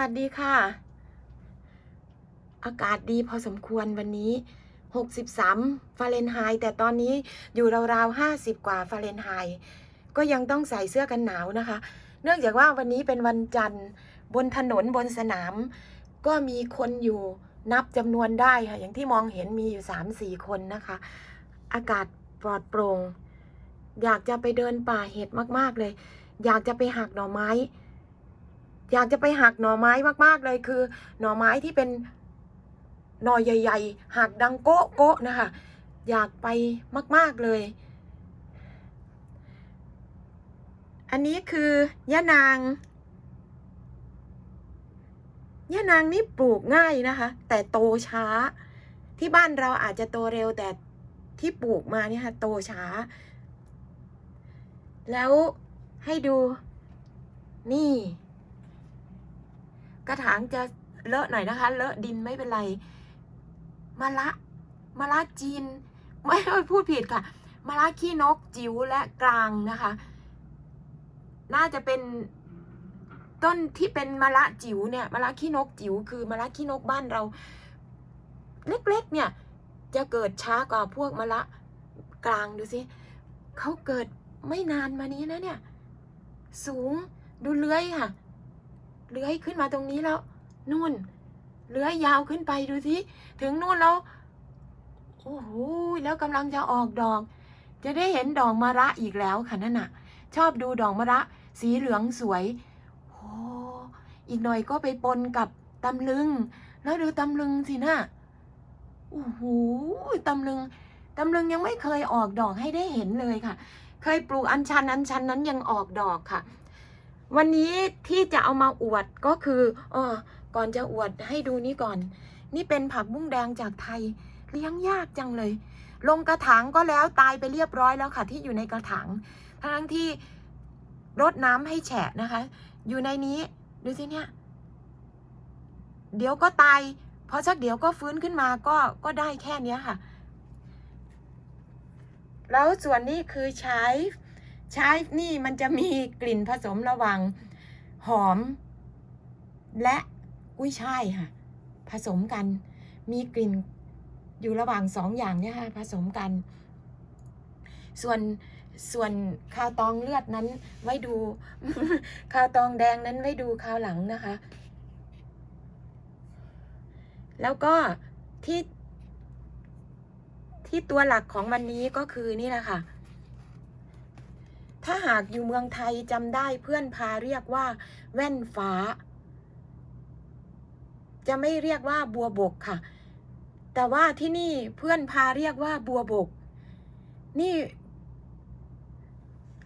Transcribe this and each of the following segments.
วัสดีค่ะ อากาศดีพอสมควรวันนี้ 63 ฟาเรนไฮต์แต่ตอนนี้อยู่ราวๆ 50 กว่าฟาเรนไฮต์ก็ยังต้องใส่เสื้อกันหนาวนะคะ เนื่องจากว่าวันนี้เป็นวันจันทร์บนถนนบนสนาม ก็มีคนอยู่นับจำนวนได้ค่ะ อย่างที่มองเห็นมีอยู่ 3-4 คนนะคะ อากาศปลอดโปร่งอยากจะไปเดินป่าเห็ดมาก ๆ เลย อยากจะไปหักหน่อไม้ อยากจะไปหักหน่อไม้มากๆเลยคือ หน่อไม้ที่เป็นหน่อใหญ่ ๆ หักดังโก๊ะโก๊ะนะคะ อยากไปมาก ๆเลย อันนี้คือยะนางยะนางนี่ปลูกง่ายนะคะ แต่โตช้า ที่บ้านเราอาจจะโตเร็วแต่ที่ปลูกมาเนี่ยค่ะโตช้า แล้วให้ดูนี่ กระถางจะเลอะหน่อยนะคะ เลอะดินไม่เป็นไรมะละมะละจีนไม่ไม่พูดผิดค่ะมะละขี้นกจิ๋วและกลางนะคะ น่าจะเป็นต้นที่เป็นมะละจิ๋วเนี่ยมะละขี้นกจิ๋วคือมะละขี้นกบ้านเรา เล็กๆเนี่ย จะเกิดช้ากว่าพวกมะละกลางดูสิเขาเกิดไม่นานมานี้นะเนี่ย สูงดูเลื้อยค่ะ เลื้อยขึ้นมาตรงนี้แล้วนู่นเลื้อยยาวขึ้นไปดูสิถึงนู่นแล้วโอ้โหแล้วกำลังจะออกดอก จะได้เห็นดอกมะระอีกแล้วค่ะนั่นน่ะ ชอบดูดอกมะระ สีเหลืองสวยโอ้อีกหน่อยก็ไปปนกับตำลึง แล้วดูตำลึงสินะโอ้โหตำลึงตำลึงยังไม่เคยออกดอกให้ได้เห็นเลยค่ะ เคยปลูกอัญชันอัญชันนั้นยังออกดอกค่ะ วันนี้ที่จะเอามาอวดก็คือเออก่อนจะอวดให้ดูนี่ก่อน นี่เป็นผักบุ้งแดงจากไทย เลี้ยงยากจังเลย ลงกระถางก็แล้วตายไปเรียบร้อยแล้วค่ะ ที่อยู่ในกระถางทั้งที่รดน้ำให้แฉะนะคะ อยู่ในนี้ดูสิเนี่ย เดี๋ยวก็ตายพอสักเดี๋ยวก็ฟื้นขึ้นมาก็ก็ได้แค่เนี้ยค่ะ แล้วส่วนนี้คือใช้ ใช้นี่มันจะมีกลิ่นผสมระหว่างหอม และกุ้ยช่ายค่ะ ผสมกัน มีกลิ่นอยู่ระหว่างสองอย่างเนี่ยค่ะผสมกัน ส่วนส่วนข้าวตองเลือดนั้นไว้ดูข้าวตองแดงนั้นไว้ดูข้าวหลังนะคะ แล้วก็ที่ที่ตัวหลักของวันนี้ก็คือนี่แหละค่ะ ถ้าหากอยู่เมืองไทยจำได้เพื่อนพาเรียกว่า แว่นฟ้า จะไม่เรียกว่าบัวบกค่ะ แต่ว่าที่นี่เพื่อนพาเรียกว่าบัวบก นี่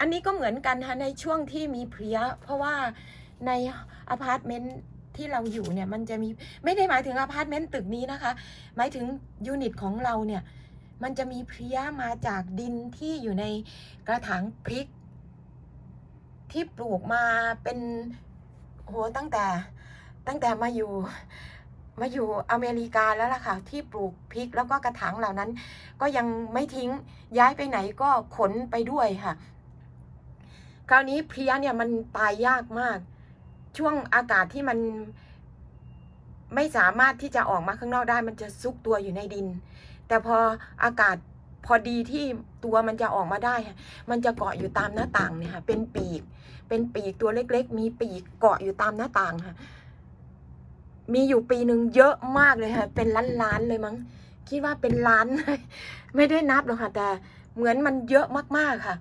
อันนี้ก็เหมือนกันค่ะในช่วงที่มีเพลี้ยเพราะว่าในอพาร์ตเมนต์ที่เราอยู่เนี่ยมันจะมีไม่ได้หมายถึงอพาร์ตเมนต์ตึกนี้นะคะ หมายถึงยูนิตของเราเนี่ย มันจะมีเพลี้ยมาจากดินที่อยู่ในกระถางพริก ที่ปลูกมาเป็นโหตั้งแต่ตั้งแต่มาอยู่มาอยู่อเมริกาแล้วล่ะค่ะ ที่ปลูกพริกแล้วก็กระถางเหล่านั้น ก็ยังไม่ทิ้งย้ายไปไหนก็ขนไปด้วยค่ะ คราวนี้เพลี้ยเนี่ยมันตายยากมาก ช่วงอากาศที่มันไม่สามารถที่จะออกมาข้างนอกได้ มันจะซุกตัวอยู่ในดิน แต่พออากาศ พอดีที่ตัวมันจะออกมาได้ มันจะเกาะอยู่ตามหน้าต่างเนี่ยค่ะ เป็นปีก เป็นปีกตัวเล็ก ๆ มีปีกเกาะอยู่ตามหน้าต่างค่ะ มีอยู่ปีหนึ่งเยอะมากเลยค่ะ เป็นล้านๆเลยมั้ง คิดว่าเป็นล้าน ไม่ได้นับหรอกค่ะ แต่เหมือนมันเยอะมากๆค่ะ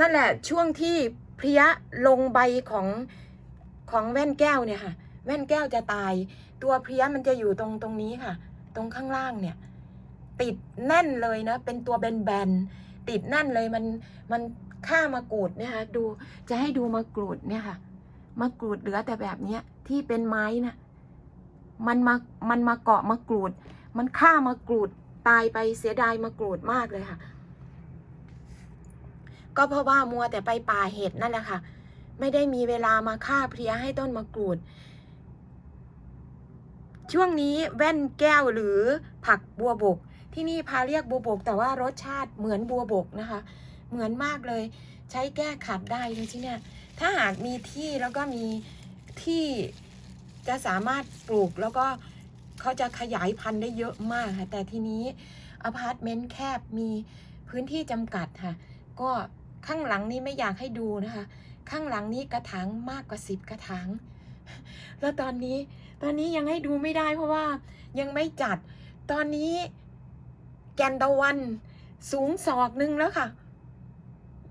นั่นแหละช่วงที่เพลี้ยลงใบของของแว่นแก้วเนี่ยค่ะ แว่นแก้วจะตาย ตัวเพลี้ยมันจะอยู่ตรงตรงนี้ค่ะ ตรงข้างล่างเนี่ย ติดแน่นเลยนะ เป็นตัวแบนๆติดแน่นเลยมันมันฆ่ามากรูดนี่ยค่ะดูจะให้ดูมากรูดเนี่ยค่ะมากรูดเหลือแต่แบบเนี้ยที่เป็นไม้นะมันมามันมาเกาะมากรูด มันฆ่ามากรูดตายไปเสียดายมากรูดมากเลยค่ะ ก็เพราะว่ามัวแต่ไปป่าเห็ดนั่นแหละค่ะ ไม่ได้มีเวลามาฆ่าเพลี้ยให้ต้นมะกรูด ช่วงนี้แว่นแก้วหรือผักบัวบก ที่นี่พาเรียกบัวบก แต่ว่ารสชาติเหมือนบัวบกนะคะ เหมือนมากเลยใช้แก้ขัดได้เลยที่เนี่ย ถ้าหากมีที่แล้วก็มีที่จะสามารถปลูกแล้วก็เขาจะขยายพันธุ์ได้เยอะมากค่ะ แต่ทีนี้อพาร์ตเมนต์แคบมีพื้นที่จำกัดค่ะ ก็ข้างหลังนี้ไม่อยากให้ดูนะคะ ข้างหลังนี้กระถางมากกว่าสิบกระถางแล้วตอนนี้ตอนนี้ยังให้ดูไม่ได้เพราะว่ายังไม่จัดตอนนี้ แกนตะวันสูงศอกหนึ่งแล้วค่ะ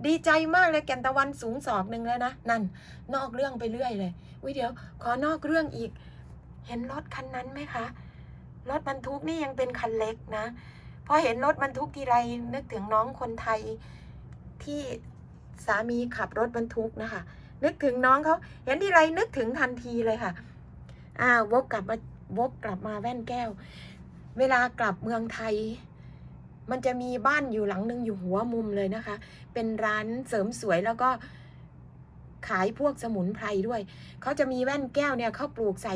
ดีใจมากเลยแกนตะวันสูงศอกหนึ่งแล้วนะนั่น นอกเรื่องไปเรื่อยเลยวิเดี๋ยว ขอนอกเรื่องอีก เห็นรถคันนั้นไหมคะรถบรรทุกนี่ยังเป็นคันเล็กนะพอเห็นรถบรรทุกทีไรนึกถึงน้องคนไทยที่สามีขับรถบรรทุกนะคะ นึกถึงน้องเขาเห็นทีไรนึกถึงทันทีเลยค่ะอ่าวกกลับมาวกกลับมาแว่นแก้ว เวลากลับเมืองไทย มันจะมีบ้านอยู่หลังหนึ่งอยู่หัวมุมเลยนะคะ เป็นร้านเสริมสวยแล้วก็ขายพวกสมุนไพรด้วย เขาจะมีแว่นแก้วเนี่ยเขาปลูกใส่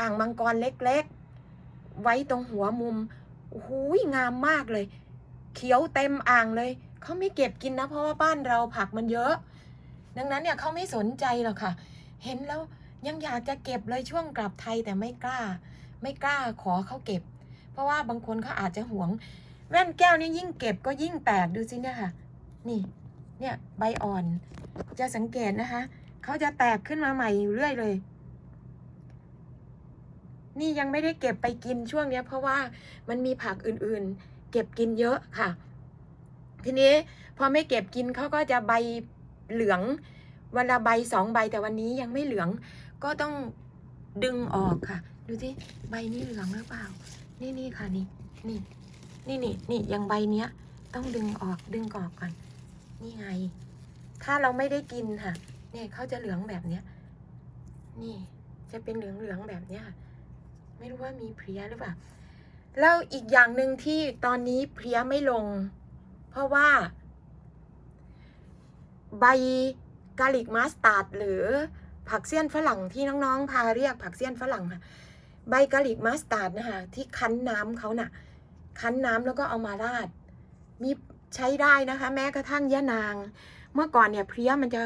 อ่างมังกรเล็กๆ ไว้ตรงหัวมุมโอ้โหงามมากเลย เขียวเต็มอ่างเลย เขาไม่เก็บกินนะ เพราะว่าบ้านเราผักมันเยอะ ดังนั้นเนี่ยเขาไม่สนใจหรอกค่ะ เห็นแล้วยังอยากจะเก็บเลยช่วงกลับไทยแต่ไม่กล้า ไม่กล้าขอเขาเก็บ เพราะว่าบางคนเขาอาจจะหวง แว่นแก้วนี่ยิ่งเก็บก็ยิ่งแตกดูสิเนี่ยค่ะ นี่ เนี่ยใบอ่อน จะสังเกตนะคะ เขาจะแตกขึ้นมาใหม่อยู่เรื่อยเลย นี่ยังไม่ได้เก็บไปกินช่วงเนี้ย เพราะว่ามันมีผักอื่นๆ เก็บกินเยอะค่ะ ทีนี้พอไม่เก็บกินเขาก็จะใบเหลือง วันละใบสองใบแต่วันนี้ยังไม่เหลือง ก็ต้องดึงออกค่ะ ดูสิใบนี้เหลืองหรือเปล่า นี่นี่ค่ะนี่นี่ นี่นี่นี่ยังใบเนี้ย ต้องดึงออกดึงออกก่อน นี่ไง ถ้าเราไม่ได้กินค่ะ เนี่ยเขาจะเหลืองแบบเนี้ย นี่จะเป็นเหลืองเหลืองแบบเนี้ยไม่รู้ว่ามีเพลี้ยหรือเปล่า แล้วอีกอย่างหนึ่งที่ตอนนี้เพลี้ยไม่ลง เพราะว่า ใบกาลิกมัสตาร์ดหรือผักเสี้ยนฝรั่งที่น้องๆ พาเรียกผักเสี้ยนฝรั่งค่ะ ใบกาลิกมัสตาร์ดนะคะที่คั้นน้ำเขาน่ะ คั้นน้ำแล้วก็เอามาราด มีใช้ได้นะคะ แม้กระทั่งยะนาง เมื่อก่อนเนี่ยเพลี้ยมันจะ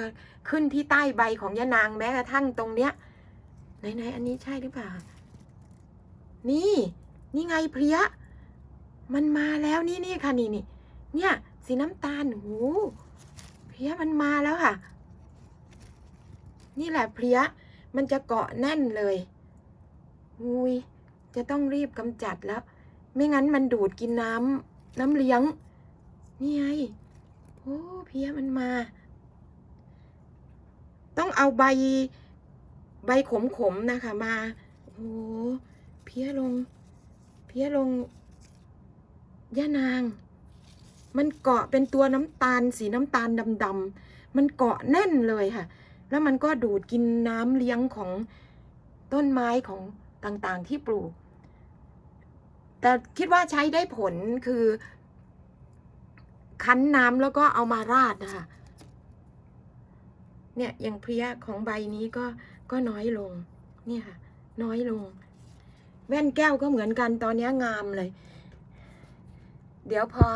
ขึ้นที่ใต้ใบของยะนางแม้กระทั่งตรงเนี้ยไหนๆอันนี้ใช่หรือเปล่า นี่ นี่ไงเพลี้ย มันมาแล้วนี่นี่ค่ะนี่นี่เนี่ยสีน้ำตาลหูเพลี้ยมันมาแล้วค่ะ นี่แหละเพลี้ยมันจะเกาะแน่นเลยอุยจะต้องรีบกำจัดแล้ว ไม่งั้นมันดูดกินน้ำน้ำเลี้ยง นี่ไง โอ้เพี้ยมันมา ต้องเอาใบ ใบขมๆนะคะมา โอ้เพี้ยลง เพี้ยลงย่านาง มันเกาะเป็นตัวน้ำตาลสีน้ำตาลดำๆมันเกาะแน่นเลยค่ะ แล้วมันก็ดูดกินน้ำเลี้ยงของต้นไม้ของต่างๆที่ปลูก แต่คิดว่าใช้ได้ผลคือคั้นน้ำแล้วก็เอามาราดนะคะ เนี่ยอย่างเพลี้ยของใบนี้ก็ก็น้อยลง เนี่ยค่ะ น้อยลง แว่นแก้วก็เหมือนกันตอนนี้งามเลย เดี๋ยวพอ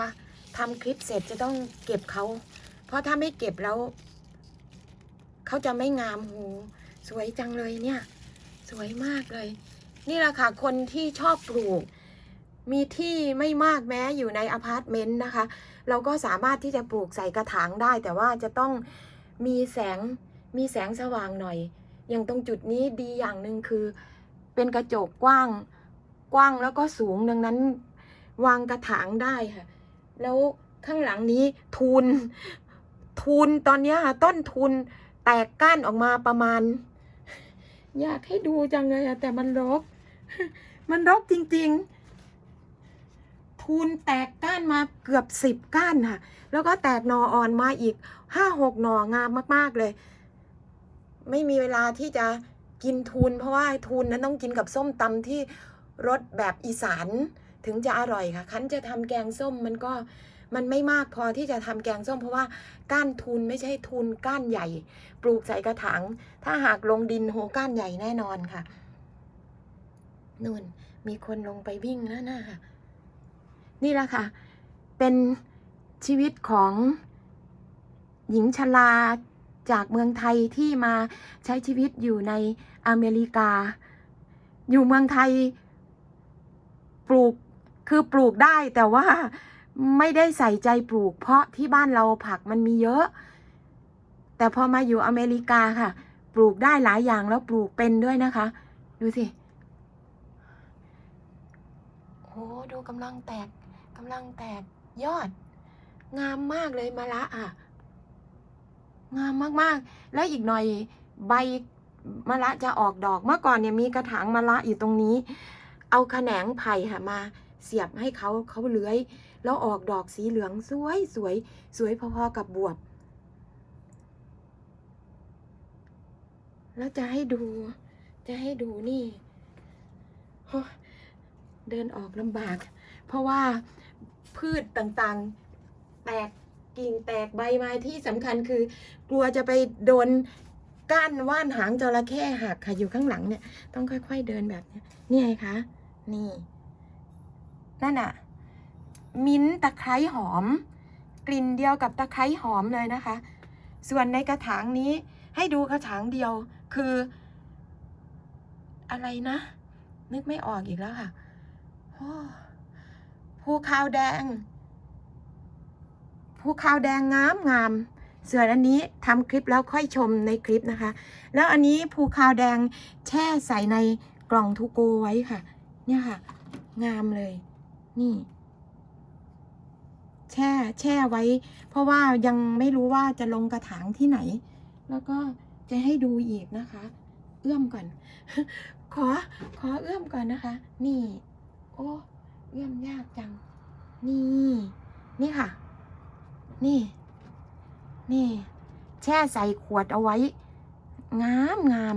ทำคลิปเสร็จจะต้องเก็บเขา เพราะถ้าไม่เก็บแล้ว เขาจะไม่งามหู สวยจังเลยเนี่ย สวยมากเลย นี่แหละค่ะคนที่ชอบปลูก มีที่ไม่มากแม้อยู่ในอพาร์ตเมนต์นะคะ เราก็สามารถที่จะปลูกใส่กระถางได้ แต่ว่าจะต้องมีแสงมีแสงสว่างหน่อย อย่างตรงจุดนี้ดีอย่างหนึ่งคือ เป็นกระจกกว้างกว้างแล้วก็สูงดังนั้น วางกระถางได้ค่ะ แล้วข้างหลังนี้ทุน ทุนตอนนี้ต้นทุนแตกก้านออกมาประมาณ อยากให้ดูจังเลยอะแต่มันรก มันรกจริง ๆ ทูนแตกก้านมาเกือบสิบก้านค่ะ แล้วก็แตกหนออ่อนมาอีกห้าหกหนองามมาก ๆ เลย ไม่มีเวลาที่จะกินทูนเพราะว่าทูนนั้นต้องกินกับส้มตำที่รสแบบอีสานถึงจะอร่อยค่ะ คันจะทำแกงส้มมันก็มันไม่มากพอที่จะทำแกงส้ม เพราะว่าก้านทูนไม่ใช่ทูนก้านใหญ่ ปลูกใส่กระถางถ้าหากลงดินโหก้านใหญ่แน่นอนค่ะนู่นมีคนลงไปวิ่งแล้วนะค่ะ นี่แหละค่ะ เป็นชีวิตของหญิงชราจากเมืองไทยที่มาใช้ชีวิตอยู่ในอเมริกา อยู่เมืองไทยปลูกคือปลูกได้แต่ว่าไม่ได้ใส่ใจปลูก เพราะที่บ้านเราผักมันมีเยอะ แต่พอมาอยู่อเมริกาค่ะ ปลูกได้หลายอย่างแล้วปลูกเป็นด้วยนะคะ ดูสิโอ้ดูกำลังแตก กำลังแตกยอด งามมากเลยมะละอะ งามมากๆ แล้วอีกหน่อยใบมะละจะออกดอกเมื่อก่อนเนี่ยมีกระถางมะละอยู่ตรงนี้ เอาแขนงไผ่ค่ะมาเสียบให้เขาเขาเลื้อย แล้วออกดอกสีเหลืองสวยสวยสวยพอๆกับบวบ แล้วจะให้ดู จะให้ดูนี่ เดินออกลำบาก เพราะว่าพืชต่างๆ แตกกิ่งแตกใบไม้ที่สำคัญคือกลัวจะไปโดนก้านว่านหางจระเข้หักค่ะอยู่ข้างหลังเนี่ย ต้องค่อย ๆเดินแบบนี้นี่ไงคะนี่นั่นอะมิ้นท์ตะไคร้หอม กลิ่นเดียวกับตะไคร้หอมเลยนะคะ ส่วนในกระถางนี้ให้ดูกระถางเดียวคือ อะไรนะ นึกไม่ออกอีกแล้วค่ะ ภูขาวแดงภูขาวแดงงามงามส่วนอันนี้ทำคลิปแล้วค่อยชมในคลิปนะคะ แล้วอันนี้ภูขาวแดงแช่ใส่ในกล่องทูโกไว้ค่ะ เนี่ยค่ะ งามเลย นี่ แช่แช่ไว้ เพราะว่ายังไม่รู้ว่าจะลงกระถางที่ไหน แล้วก็จะให้ดูอีกนะคะ เอื้อมก่อน ขอขอเอื้อมก่อนนะคะ นี่ โอ้ เอื้อมยากจัง นี่ นี่ค่ะ นี่ นี่ แช่ใส่ขวดเอาไว้ งามงาม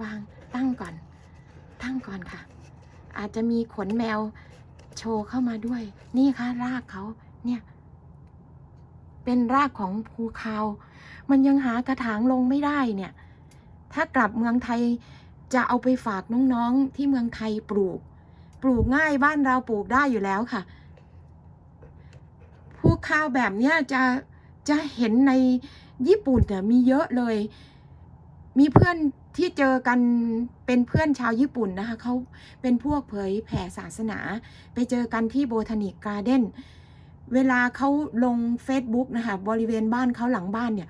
วางตั้งก่อน ตั้งก่อนค่ะ อาจจะมีขนแมวโชว์เข้ามาด้วย นี่ค่ะ รากเขา เนี่ย เป็นรากของภูเขามันยังหากระถางลงไม่ได้เนี่ย ถ้ากลับเมืองไทยจะเอาไปฝากน้องๆที่เมืองไทยปลูก ปลูกง่ายบ้านเราปลูกได้อยู่แล้วค่ะภูเขาแบบเนี้ยจะจะเห็นในญี่ปุ่นเนี่ยมีเยอะเลย มีเพื่อนที่เจอกันเป็นเพื่อนชาวญี่ปุ่นนะคะเขาเป็นพวกเผยแผ่ศาสนา ไปเจอกันที่โบทานิกการ์เด้นเวลาเขาลง Facebook นะคะ บริเวณบ้านเขาหลังบ้านเนี่ย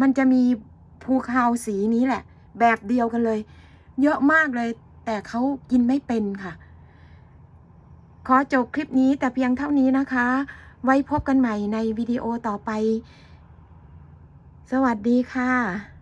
มันจะมีภูเขาสีนี้แหละ แบบเดียวกันเลย เยอะมากเลย แต่เขากินไม่เป็นค่ะ ขอจบคลิปนี้แต่เพียงเท่านี้นะคะ ไว้พบกันใหม่ในวิดีโอต่อไป สวัสดีค่ะ